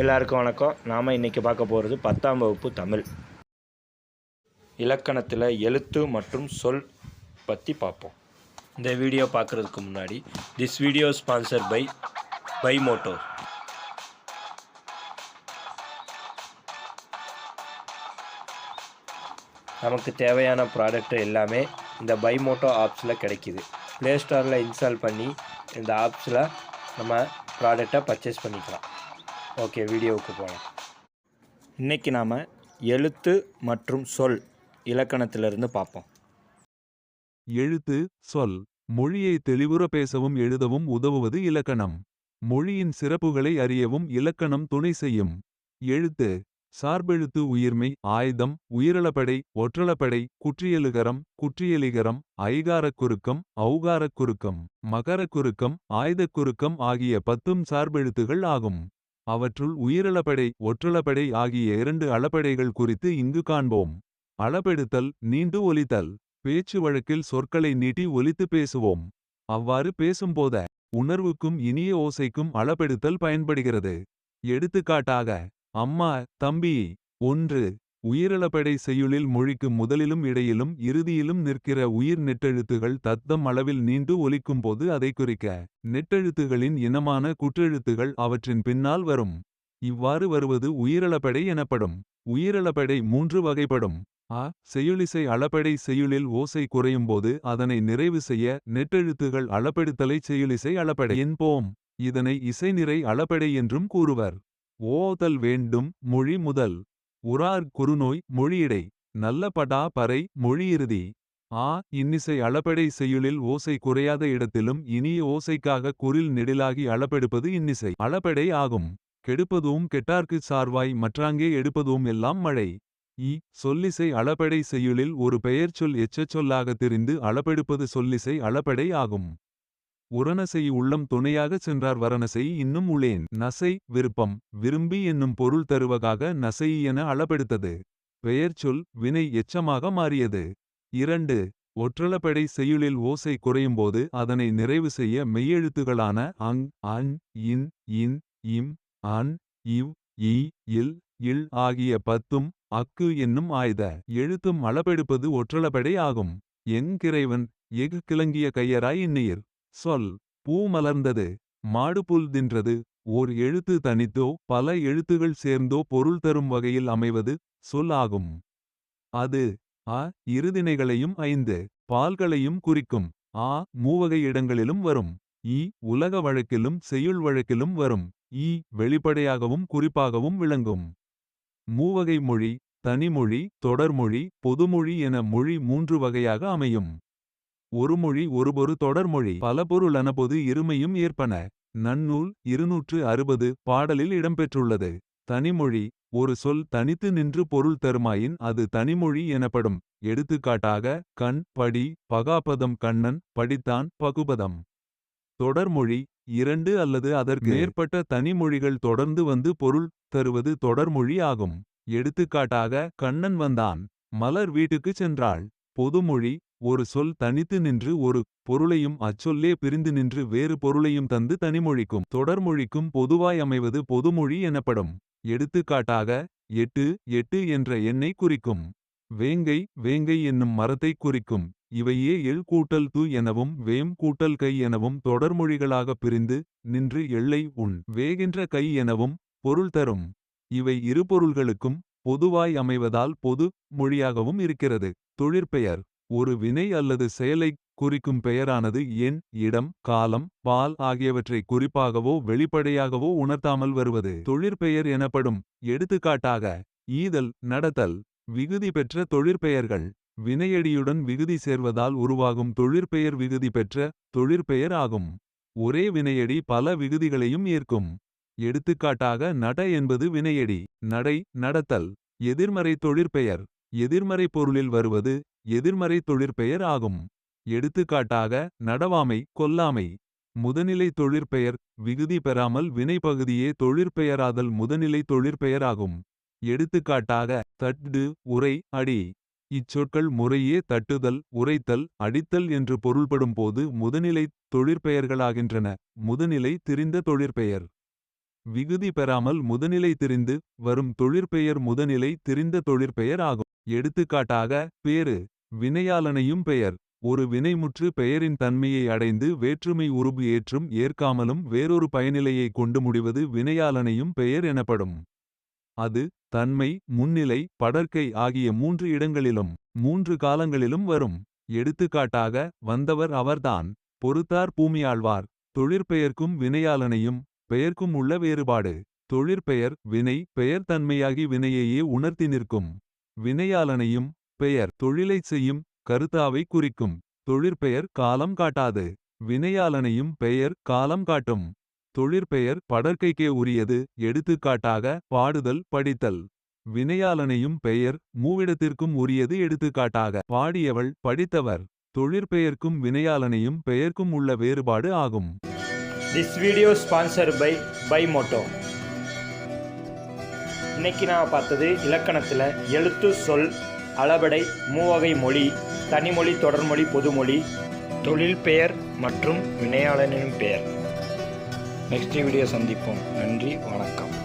எல்லாருக்கும் வணக்கம். நாம் இன்றைக்கி பார்க்க போகிறது பத்தாம் வகுப்பு தமிழ். இலக்கணத்தில் எழுத்து மற்றும் சொல் பற்றி பார்ப்போம். இந்த வீடியோ பார்க்குறதுக்கு முன்னாடி this video sponsor by by Moto நமக்கு தேவையான ப்ராடக்ட் எல்லாமே இந்த பை மோட்டோ ஆப்ஸில் கிடைக்கிது. ப்ளே ஸ்டோரில் இன்ஸ்டால் பண்ணி இந்த ஆப்ஸில் நம்ம ப்ராடக்டை பர்ச்சேஸ் பண்ணிக்கலாம். ஓகே வீடியோவுக்கு போகலாம். இன்றைக்கி நாம் எழுத்து மற்றும் சொல் இலக்கணத்திலிருந்து பார்ப்போம். எழுத்து சொல். மொழியை தெளிவுற பேசவும் எழுதவும் உதவுவது இலக்கணம். மொழியின் சிறப்புகளை அறியவும் இலக்கணம் துணை செய்யும். எழுத்து சார்பெழுத்து உயிர்மை ஆயுதம் உயிரளப்படை ஒற்றளப்படை குற்றியலுகரம் குற்றியலிகரம் ஐகாரக் குறுக்கம் ஔகாரக் குறுக்கம் மகரக் குறுக்கம் ஆயுதக் குறுக்கம் ஆகிய பத்தும் சார்பெழுத்துகள் ஆகும். அவற்றுள் உயிரளப்படை ஒற்றளப்படை ஆகிய இரண்டு அளப்படைகள் குறித்து இங்கு காண்போம். அளப்பெடுத்தல் நீண்டு ஒலித்தல். பேச்சு வழக்கில் சொற்களை நீட்டி ஒலித்து பேசுவோம். அவ்வாறு பேசும்போத உணர்வுக்கும் இனிய ஓசைக்கும் அளப்பெடுத்தல் பயன்படுகிறது. எடுத்துக்காட்டாக அம்மா தம்பி ஒன்று உயிரிழப்படை செய்யுளில் மொழிக்கு முதலிலும் இடையிலும் இறுதியிலும் நிற்கிற உயிர் நெட்டெழுத்துகள் தத்தம் அளவில் நீண்டு ஒலிக்கும்போது அதை குறிக்க நெட்டெழுத்துகளின் இனமான குற்றெழுத்துகள் அவற்றின் பின்னால் வரும். இவ்வாறு வருவது உயிரிழப்படை எனப்படும். உயிரிழப்படை மூன்று வகைப்படும். அ செய்யுளிசை அளபடை செய்யுளில் ஓசை குறையும்போது அதனை நிறைவு செய்ய நெட்டெழுத்துகள் அளபெடுத்தலை செய்யுளிசை அளப்படை என்போம். இதனை இசைநிறை அளபடை என்றும் கூறுவர். ஓதல் வேண்டும் மொழி முதல். உறார் குறுநோய் மொழியிடை நல்ல படா பறை மொழியிறுதி. ஆ இன்னிசை அளபடை செய்யுளில் ஓசை குறையாத இடத்திலும் இனிய ஓசைக்காக குரில் நெடிலாகி அளபெடுப்பது இன்னிசை. அளபெடை ஆகும். கெடுப்பதும் கெட்டார்க்குச் சார்வாய் மற்றாங்கே எடுப்பதும் எல்லாம் மழை. இ சொல்லிசை அளபெடை செய்யுளில் ஒரு பெயர்ச்சொல் எச்சச் சொல்லாக தெரிந்து அளபெடுப்பது சொல்லிசை அளபெடை ஆகும். உரனசை உள்ளம் துணையாகச் சென்றார் வரனசை இன்னும் உளேன். நசை விருப்பம். விரும்பி என்னும் பொருள் தருவகாக நசை என அளபெடுத்தது பெயர்ச்சொல் வினை எச்சமாக மாறியது. இரண்டு ஒற்றளபெடை செய்யுளில் ஓசை குறையும்போது அதனை நிறைவு செய்ய மெய்யெழுத்துகளான அங் an in in him an இவ் இ இல் இல் ஆகிய பத்தும் அக்கு என்னும் ஆய்த. எழுத்தும் அளபெடுப்பது ஒற்றளபெடை ஆகும். எங்கிறைவன் எஃகு கிளங்கிய கையராய் இன்னீர் சொல். பூ மலர்ந்தது. மாடு புல் தின்றது. ஓர் எழுத்து தனித்தோ பல எழுத்துகள் சேர்ந்தோ பொருள் தரும் வகையில் அமைவது சொல் ஆகும். அது அ இருதினைகளையும் ஐந்து பால்களையும் குறிக்கும். ஆ மூவகை இடங்களிலும் வரும். இ உலக வழக்கிலும் செய்யுள் வழக்கிலும் வரும். ஈ வெளிப்படையாகவும் குறிப்பாகவும் விளங்கும். மூவகை மொழி தனிமொழி தொடர்மொழி பொதுமொழி என மொழி மூன்று வகையாக அமையும். ஒரு மொழி ஒருபொரு தொடர்மொழி பல பொருளன பொது இருமையும் ஏற்பன. நன்னூல் இருநூற்று அறுபது பாடலில் இடம்பெற்றுள்ளது. தனிமொழி ஒரு சொல் தனித்து நின்று பொருள் தருமாயின் அது தனிமொழி எனப்படும். எடுத்துக்காட்டாக கண் படி பகாபதம் கண்ணன் படித்தான் பகுபதம். தொடர்மொழி இரண்டு அல்லது அதற்கு மேற்பட்ட தனிமொழிகள் தொடர்ந்து வந்து பொருள் தருவது தொடர்மொழி ஆகும். எடுத்துக்காட்டாக கண்ணன் வந்தான். மலர் வீட்டுக்குச் சென்றாள். பொதுமொழி ஒரு சொல் தனித்து நின்று ஒரு பொருளையும் அச்சொல்லே பிரிந்து நின்று வேறு பொருளையும் தந்து தனிமொழிக்கும். தொடர்மொழிக்கும் பொதுவாய் அமைவது பொதுமொழி எனப்படும். எடுத்துக்காட்டாக எட்டு எட்டு என்ற எண்ணை குறிக்கும். வேங்கை வேங்கை என்னும் மரத்தைக் குறிக்கும். இவையே எள் கூட்டல் து எனவும் வேம் கூட்டல் கை எனவும் தொடர்மொழிகளாகப் பிரிந்து நின்று எள்ளை உண் வேகின்ற கை எனவும் பொருள் தரும். இவை இரு பொருள்களுக்கும் பொதுவாய் அமைவதால் பொது மொழியாகவும் இருக்கிறது. தொழிற்பெயர். ஒரு வினை அல்லது செயலைக் குறிக்கும் பெயரானது எண் இடம் காலம் பால் ஆகியவற்றை குறிப்பாகவோ வெளிப்படையாகவோ உணர்த்தாமல் வருவது. தொழிற்பெயர் எனப்படும் எடுத்துக்காட்டாக ஈதல் நடத்தல் விகுதி பெற்ற தொழிற்பெயர்கள். வினையடியுடன் விகுதி சேர்வதால் உருவாகும் தொழிற்பெயர் விகுதி பெற்ற தொழிற்பெயர் ஆகும். ஒரே வினையடி பல விகுதிகளையும் ஏற்கும் எடுத்துக்காட்டாக நட என்பது வினையடி நடை நடத்தல் எதிர்மறை தொழிற்பெயர் எதிர்மறை பொருளில் வருவது எதிர்மறை தொழிற்பெயர் ஆகும். எடுத்துக்காட்டாக நடவாமை கொல்லாமை முதனிலை தொழிற்பெயர் விகுதி பெறாமல் வினைப்பகுதியே தொழிற்பெயராதல் முதனிலை தொழிற்பெயராகும் எடுத்துக்காட்டாக தட்டு உரை அடி இச்சொற்கள் முறையே தட்டுதல் உரைத்தல் அடித்தல் என்று பொருள்படும் போது முதனிலை தொழிற்பெயர்களாகின்றன முதுநிலை திரிந்த தொழிற்பெயர் விகுதி பெறாமல் முதநிலை திரிந்து வரும் தொழிற்பெயர் முதநிலை திரிந்த தொழிற்பெயர் ஆகும். எடுத்துக்காட்டாக பேரு வினையாளனையும் பெயர். ஒரு வினைமுற்று பெயரின் தன்மையை அடைந்து வேற்றுமை உருபு ஏற்றும் ஏற்காமலும் வேறொரு பயனிலையை கொண்டு முடிவது வினையாளனையும் பெயர் எனப்படும். அது தன்மை முன்னிலை படற்கை ஆகிய மூன்று இடங்களிலும் மூன்று காலங்களிலும் வரும். எடுத்துக்காட்டாக வந்தவர் அவர்தான். பொறுத்தார் பூமியாழ்வார். தொழிற்பெயர்க்கும் வினையாளனையும் பெயர்க்கும் உள்ள வேறுபாடு. தொழிற்பெயர் வினை பெயர் தன்மையாகி வினையையே உணர்த்தி நிற்கும். வினையாளனையும் பெயர் தொழிலைச் செய்யும் கருத்தாவை குறிக்கும். தொழிற்பெயர் காலம் காட்டாது. வினையாளனையும் பெயர் காலம் காட்டும். தொழிற்பெயர் படர்க்கைக்கே உரியது. எடுத்துக்காட்டாக பாடுதல் படித்தல். வினையாளனையும் பெயர் மூவிடத்திற்கும் உரியது. எடுத்துக்காட்டாக பாடியவள் படித்தவர். தொழிற்பெயர்க்கும் வினையாளனையும் பெயர்க்கும் உள்ள வேறுபாடு ஆகும். This video sponsor by by Moto இன்னைக்கு நான் பார்த்தது இலக்கணத்தில் எழுத்து சொல் அளபடை மூவகை மொழி தனிமொழி தொடர்மொழி பொதுமொழி தொழில் பெயர் மற்றும் வினையாளனின் பெயர். நெக்ஸ்ட் வீடியோ சந்திப்போம். நன்றி வணக்கம்.